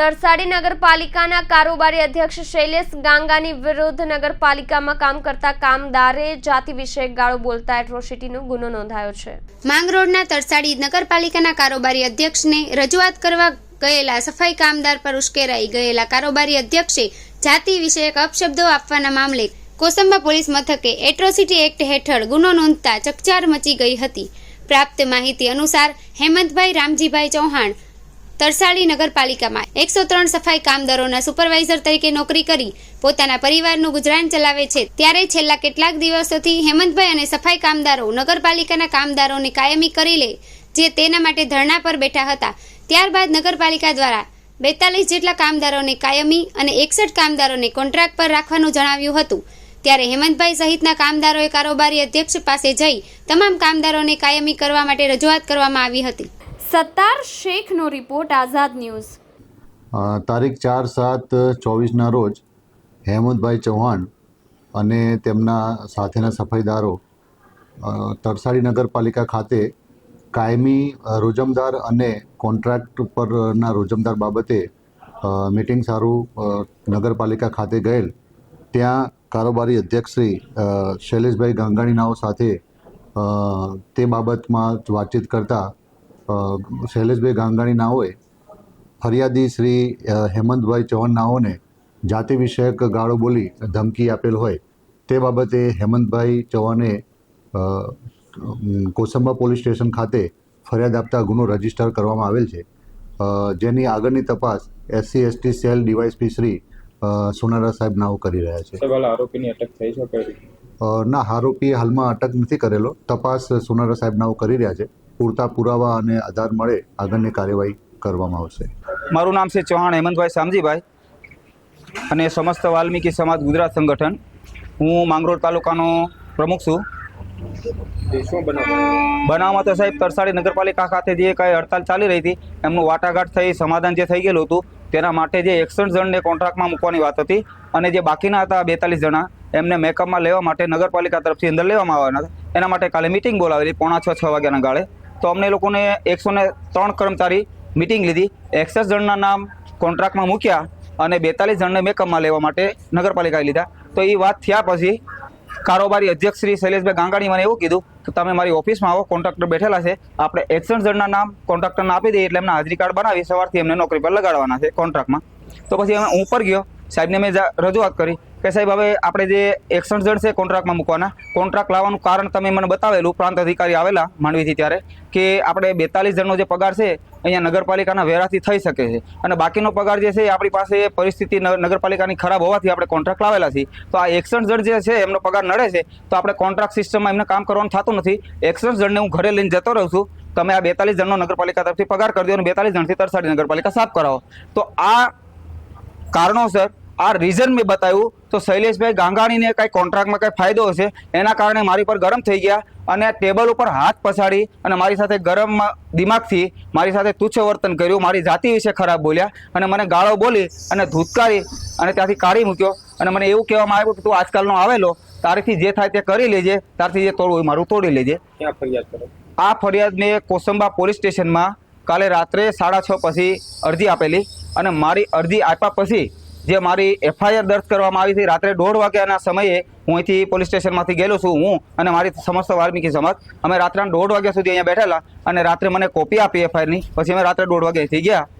તરસાડી નગરપાલિકાના કારોબારી અધ્યક્ષ શૈલેષ ગાંગાની વિરુદ્ધ નગરપાલિકામાં કામ કરતા કામદારે જાતિ વિશે ગાળો બોલતા એટ્રોસિટીનો ગુનો નોંધાયો છે. માંગરોળના તરસાડી નગરપાલિકાના કારોબારી અધ્યક્ષને રજૂઆત કરવા ગયેલા સફાઈ કામદાર પર ઉશ્કેરાઈ ગયેલા કારોબારી અધ્યક્ષે જાતિ વિષયક અપશબ્દો આપવાના મામલે કોસંબા પોલીસ મથકે એટ્રોસિટી એક્ટ હેઠળ ગુનો નોંધતા ચકચાર મચી ગઈ હતી. પ્રાપ્ત માહિતી અનુસાર હેમંતભાઈ રામજીભાઈ ચૌહાણ તરસાડી નગરપાલિકામાં એકસો ત્રણ સફાઈ કામદારોના સુપરવાઇઝર તરીકે નોકરી કરી પોતાના પરિવારનું ગુજરાન ચલાવે છે. ત્યારે છેલ્લા કેટલાક દિવસોથી હેમંતભાઈ અને સફાઈ કામદારો નગરપાલિકાના કામદારોને કાયમી કરી લે જે તેના માટે ધરણા પર બેઠા હતા. ત્યારબાદ નગરપાલિકા દ્વારા બેતાલીસ જેટલા કામદારોને કાયમી અને એકસઠ કામદારોને કોન્ટ્રાક્ટ પર રાખવાનું જણાવ્યું હતું. ત્યારે હેમંતભાઈ સહિતના કામદારોએ કારોબારી અધ્યક્ષ પાસે જઈ તમામ કામદારોને કાયમી કરવા માટે રજૂઆત કરવામાં આવી હતી. સત્તાર શેખનો રિપોર્ટ, આઝાદ ન્યૂઝ. તારીખ ચાર સાત ચોવીસના રોજ હેમંતભાઈ ચૌહાણ અને તેમના સાથેના સફાઈદારો તરસાડી નગરપાલિકા ખાતે કાયમી રોજમદાર અને કોન્ટ્રાક્ટ પરના રોજમદાર બાબતે મિટિંગ સારું નગરપાલિકા ખાતે ગયેલ. ત્યાં કારોબારી અધ્યક્ષ શ્રી શૈલેષભાઈ ગાંગાણીનાઓ સાથે તે બાબતમાં વાતચીત કરતા અ, ગાંગાણી નાઓએ ફરિયાદી શ્રી હેમંતભાઈ હેમંતભાઈ ચૌહાણનાઓને જાતિ વિષયક ગાળો બોલી ધમકી આપેલ હોય તે બાબતે હેમંતભાઈ ચૌહાણે કોસંબા પોલીસ સ્ટેશન ખાતે ફરિયાદ આપતા ગુનો રજિસ્ટર કરવામાં આવેલ છે. જેની આગળની તપાસ SC ST cell DYSP Shri Sonara સાહેબ નાઓ કરી રહ્યા છે. આરોપીની અટક થઈ છે ના આરોપી હાલમાં અટક નથી કરેલો. તપાસ સોનારા સાહેબ નાઓ કરી રહ્યા છે. પૂરતા પુરાવા અને આધાર મળે, આગળની કાર્યવાહી કરવામાં આવશે. મારું નામ છે ચૌહાણ હેમંતભાઈ શામજીભાઈ અને સમસ્ત વાલ્મીકી સમાજ ગુજરાત સંગઠન. હું માંગરોળ તાલુકાનો પ્રમુખ છું. બનાવમાં તો સાહેબ તરસાડી નગરપાલિકા ખાતે જે કાંઈ હડતાલ ચાલી રહી હતી, એમનું વાટાઘાટ થઈ, સમાધાન જે થઈ ગયેલું હતું, તેના માટે જે એકસઠ જણને કોન્ટ્રાક્ટમાં મૂકવાની વાત હતી અને જે બાકીના હતા બેતાલીસ જણા, એમને મેકઅપમાં લેવા માટે નગરપાલિકા તરફથી અંદર લેવામાં આવવાના હતા. એના માટે કાલે મિટિંગ બોલાવેલી, પોણા છ છ વાગ્યાના ગાળે. તો અમને લોકોને એકસો ને ત્રણ કર્મચારી મિટિંગ લીધી. એકસઠ જણના નામ કોન્ટ્રાક્ટમાં મૂક્યા અને બેતાલીસ જણને મેકઅપમાં લેવા માટે નગરપાલિકાએ લીધા. તો એ વાત થયા પછી કારોબારી અધ્યક્ષ શ્રી શૈલેષભાઈ ગાંગાણી મને એવું કીધું કે તમે મારી ઓફિસમાં આવો કોન્ટ્રાક્ટર બેઠેલા છે. આપણે એકસઠ જણના નામ કોન્ટ્રાક્ટરને આપી દઈએ એટલે એમના હાજરી કાર્ડ બનાવી સવારથી એમને નોકરી પર લગાડવાના છે કોન્ટ્રાક્ટમાં તો પછી અમે ઉપર ગયો. સાહેબને મેં રજૂઆત કરી કે સાહેબ, હવે આપણે જે એકસઠ જણ છે કોન્ટ્રાક્ટમાં મૂકવાના. કોન્ટ્રાક્ટ લાવવાનું કારણ તમે મને બતાવેલું, પ્રાંત અધિકારી આવેલા માંડવીથી ત્યારે, કે આપણે બેતાલીસ જણનો જે પગાર છે અહીંયા નગરપાલિકાના વેરાથી થઈ શકે છે. અને બાકીનો પગાર જે છે આપણી પાસે પરિસ્થિતિ નગરપાલિકાની ખરાબ હોવાથી આપણે કોન્ટ્રાક્ટ લાવેલા છીએ. તો આ એકસઠ જણ જે છે એમનો પગાર નડે છે, તો આપણે કોન્ટ્રાક્ટ સિસ્ટમમાં એમને કામ કરવાનું થતું નથી. એકસઠ જણને હું ઘરે લઈને જતો રહું છું. તમે આ બેતાલીસ જણનો નગરપાલિકા તરફથી પગાર કરી દો અને બેતાલીસ જણથી તરસાડી નગરપાલિકા સાફ કરાવો. તો આ કારણોસર આ રીઝન મેં બતાવ્યું. તો શૈલેષભાઈ ગાંગાણીને કાંઈ કોન્ટ્રાક્ટમાં કાંઈ ફાયદો હશે? એના કારણે મારી પર ગરમ થઈ ગયા અને ટેબલ ઉપર હાથ પછાડી અને મારી સાથે ગરમ દિમાગથી મારી સાથે તુચ્છ વર્તન કર્યું. મારી જાતિ વિશે ખરાબ બોલ્યા અને મને ગાળો બોલી અને ધૂતકારી અને ત્યાંથી કાઢી મૂક્યો. અને મને એવું કહેવામાં આવ્યું કે તું આજકાલનો આવેલો તારીથી જે થાય તે કરી લેજે તારથી જે તોડવું હોય મારું તોડી લેજે. આ ફરિયાદ મેં કોસંબા પોલીસ સ્ટેશનમાં કાલે રાત્રે સાડા છ પછી અરજી આપેલી. અને મારી અરજી આપ્યા પછી જે મારી એફઆઈઆર દર્જ કરવામાં આવી હતી, રાત્રે દોઢ વાગ્યાના સમયે હું અહીંથી પોલીસ સ્ટેશનમાંથી ગયેલો છું, હું અને મારી સમસ્ત વાલ્મીકી સમાજ. અમે રાત્રે દોઢ વાગ્યા સુધી અહીંયા બેઠેલા અને રાત્રે મને કોપી આપી એફઆઈઆરની. પછી અમે રાત્રે દોઢ વાગ્યાથી ગયા.